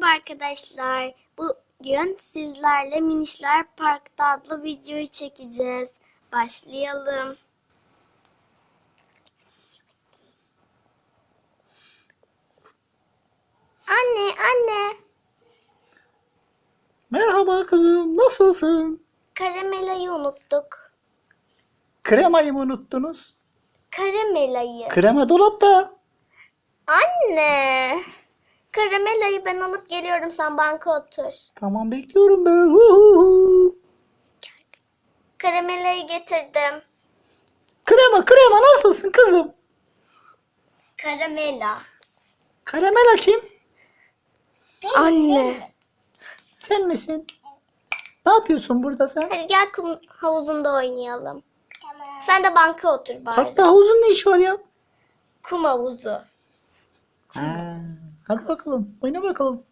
Merhaba arkadaşlar. Bugün sizlerle Minişler Park'ta adlı videoyu çekeceğiz. Başlayalım. Anne, anne. Merhaba kızım, nasılsın? Karamelayı unuttuk. Kremayı mı unuttunuz? Karamelayı. Krema dolapta. Anne. Karamelayı ben alıp geliyorum. Sen banka otur. Tamam bekliyorum ben. Karamelayı getirdim. Krema, krema nasılsın kızım? Karamela. Karamela kim? Anne. Sen misin? Ne yapıyorsun burada sen? Hadi gel kum havuzunda oynayalım. Sen de banka otur bari. Parkta havuzun ne işi var ya? Kum havuzu. Ha, hadi bakalım, oyna bakalım.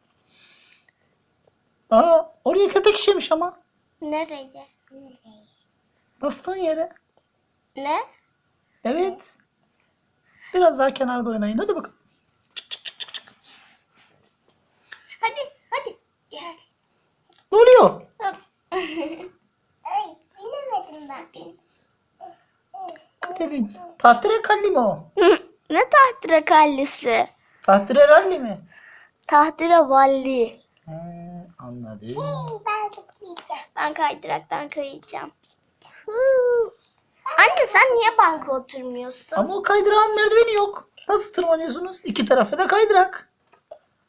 Aa, oraya köpek işemiş ama. Nereye? Bastığın yere. Ne? Evet. Biraz daha kenarda oynayın. Hadi bakalım. Hadi, hadi. Gel. Ne oluyor? Ay, binemedim ben bin. Ne dedin? Tahtire kalli mi o? ne tahtira kallisi? Tahtire ralli mi? Tahtira valli. He, anladım. Ben Ben kaydıraktan kayacağım. Huu. Anne sen niye banka oturmuyorsun? Ama o kaydırağın merdiveni yok. Nasıl tırmanıyorsunuz? İki tarafı da kaydırak.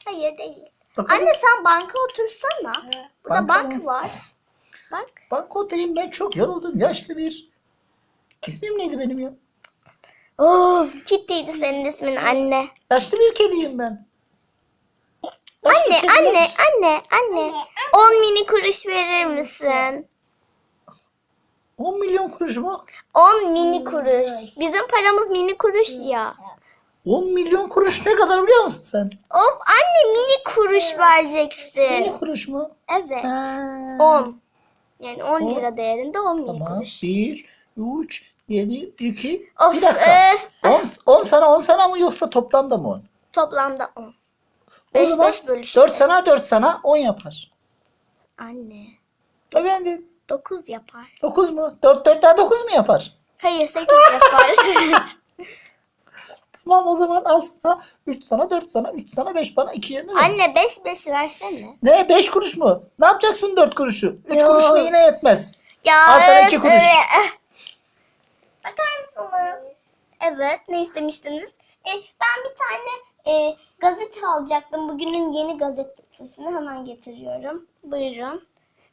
Hayır değil. Bakalım. Anne sen banka otursana. Burada Banka bank mı? var. Bak. Bak otelin ben çok yoruldum. Yaşlı bir. İsmim neydi benim ya? Of, Kitty'ydi senin ismin anne. Yaşlı bir kediyim ben. Yaşlı Anne, kediler- anne, anne, anne. 10 mini kuruş verir misin? 10 milyon kuruş mu? 10 mini kuruş. Bizim paramız mini kuruş ya. 10 milyon kuruş ne kadar biliyor musun sen? Of anne mini kuruş vereceksin. Mini kuruş mu? Evet. Ha. 10. Yani 10 On. lira değerinde 10 mini Tamam. kuruş. 1, 3, 7, 2. Of, Bir dakika. öf. 10, 10 sana 10 sana mı yoksa toplamda mı 10? Toplamda 10. O 5 zaman 5 bölüşeceğiz. 4 sana 4 sana 10 yapar. Anne. Efendim 9 yapar. 9 mu? 4 4 daha 9 mu yapar? Hayır 8 yapar. Tamam o zaman al sana 3 sana 4 sana 3 sana 5 bana 2 yerine ver. Anne 5 5 versene. Ne 5 kuruş mu? Ne yapacaksın 4 kuruşu? 3 Yo. kuruşla yine yetmez. Ya Al sana iki öf, kuruş. öf. Bakar mısınız? Evet ne istemiştiniz? E, ben bir tane e, gazete alacaktım. Bugünün yeni gazetesini hemen getiriyorum. Buyurun.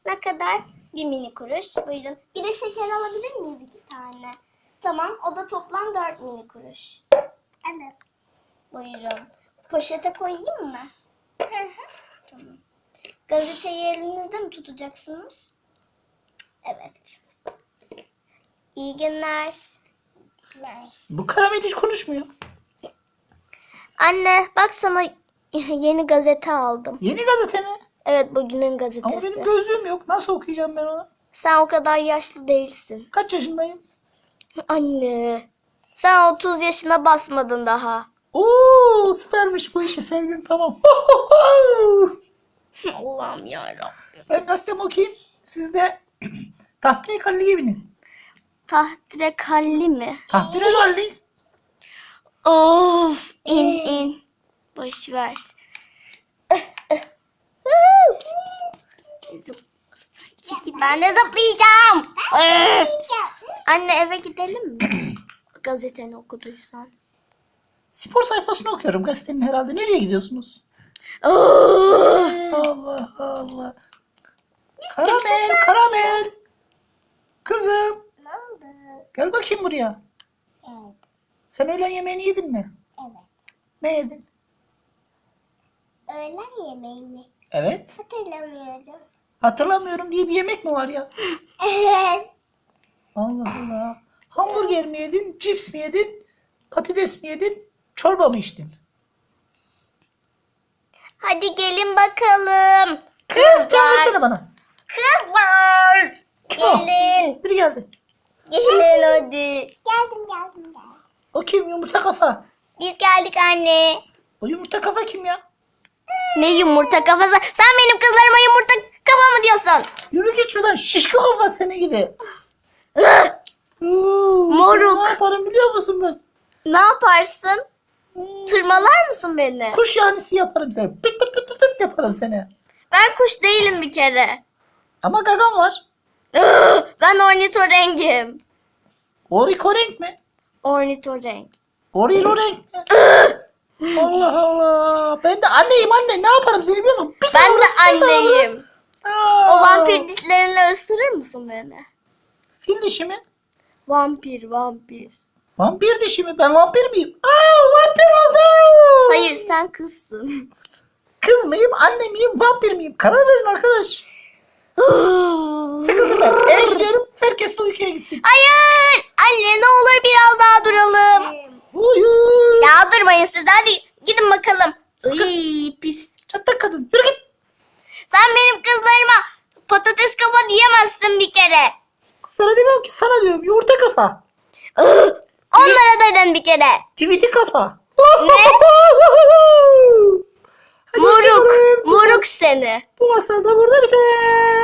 Ne kadar? Bir mini kuruş. Buyurun. Bir de şeker alabilir miyiz iki tane? Tamam. O da toplam dört mini kuruş. Evet. Buyurun. Poşete koyayım mı? tamam. Gazeteyi elinizde mi tutacaksınız? Evet. İyi günler. Bu karamel hiç konuşmuyor. Anne bak sana yeni gazete aldım. Yeni gazete mi? Evet bugünün Ama gazetesi. benim gözlüğüm yok. Nasıl okuyacağım ben onu? Sen o kadar yaşlı değilsin. Kaç yaşındayım? Anne. Sen 30 yaşına basmadın daha. Oo süpermiş bu işi sevdim tamam. Allah'ım yarabbim. ben gazetemi okuyayım. Siz de tahtire kalliye binin. Tahtire kalli mi? Tahtire kalli. Of in in. Boş ver. Çiki ben de zıplayacağım. Anne eve gidelim mi? Gazeteni okuduysan. Spor sayfasını okuyorum gazetenin herhalde. Nereye gidiyorsunuz? Allah Allah. Karamel, karamel. Kızım, Ne oldu? gel bakayım buraya. Evet. Sen öğlen yemeğini yedin mi? Evet. Ne yedin? Öğlen yemeği mi? Evet. Hatırlamıyorum. Hatırlamıyorum diye bir yemek mi var ya? Evet. Allah Allah. Hamburger mi yedin, cips mi yedin, patates mi yedin, çorba mı içtin? Hadi gelin bakalım. Kız çağırsana bana. Kızlar. Kim o? Gelin. Biri geldi. Gelin hadi. Geldim geldim geldim. O kim? Yumurta kafa. Biz geldik anne. O yumurta kafa kim ya? Ne yumurta kafası? Sen benim kızlarıma yumurta kafa mı diyorsun? Yürü git şuradan şişko kafa seni gidi. Moruk. Ne yaparım biliyor musun ben? ne yaparsın? Hmm, Tırmalar mısın beni? Kuş yanisi yaparım seni. Pıt pıt pıt pıt pıt yaparım seni. Ben kuş değilim bir kere. Ama gagam var. ben ornitorengim. Oriko renk mi? Ornitorenk. Orilo renk mi? Allah Allah. Ben de anneyim anne. Ne yaparım seni biliyor musun? Bir Ben de anneyim. Aa. O vampir dişlerinle ısırır mısın beni? Fil dişi mi? Vampir, vampir. Vampir dişi mi? Ben vampir miyim? Aa vampir oldum. Hayır sen kızsın. Kız mıyım, anne miyim, vampir miyim? Karar verin arkadaş. Sıkıldılar. Eve gidiyorum. Herkes de uykuya gitsin. Hayır! Anne ne olur biraz daha duralım. Uyu. Ya durmayın siz de, hadi gidin bakalım. Iy, pis. Çatlak kadın. Yürü git. Sen benim kızlarıma patates kafa diyemezsin bir kere. Sana demiyorum ki sana diyorum. Yumurta kafa. Onlara dedin bir kere. Tweety kafa. Ne? Hadi Moruk, moruk seni. Bu masal da burada biter.